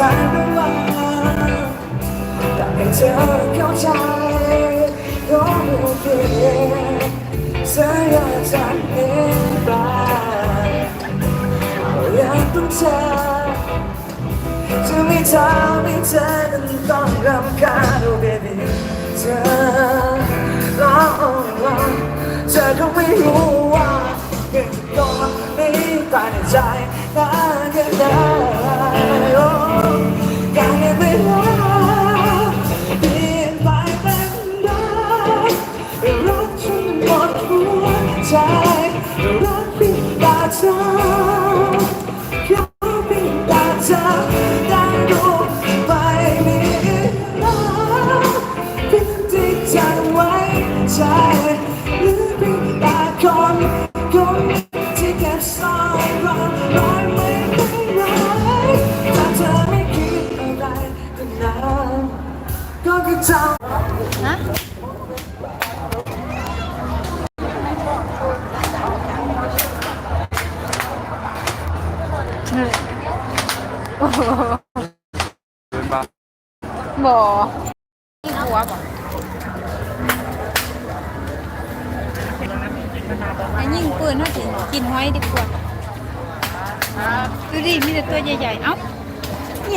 ใจม่ว่าแต่ให้เธอเข้าใจก็รู้เพียงเสียใจเองไปอยากต้องเจอจะไม่ทำให้เธอนั้นต้องรำคาญ oh baby เธอลองลองเธอก็ไม่รู้ว่าเป็นตัวไม่ตายในใจนานแค่ไหน ใจรักเพียงตาเธอแค่เพียงตาเธอได้รู้ไปมีแล้วเพียงที่จะไว้ใจหรือเพียงตาคนคนที่เก็บซ่อนความรักไม่เป็นไรถ้าเธอไม่คิดอะไรก็นานก็คือทำฮ โอ้โหบ่ที่หัวบ่ไอ้ยิงปืนเขาสิกินห้อยดีกว่าดูดิมีแต่ตัวใหญ่ๆ เอ้า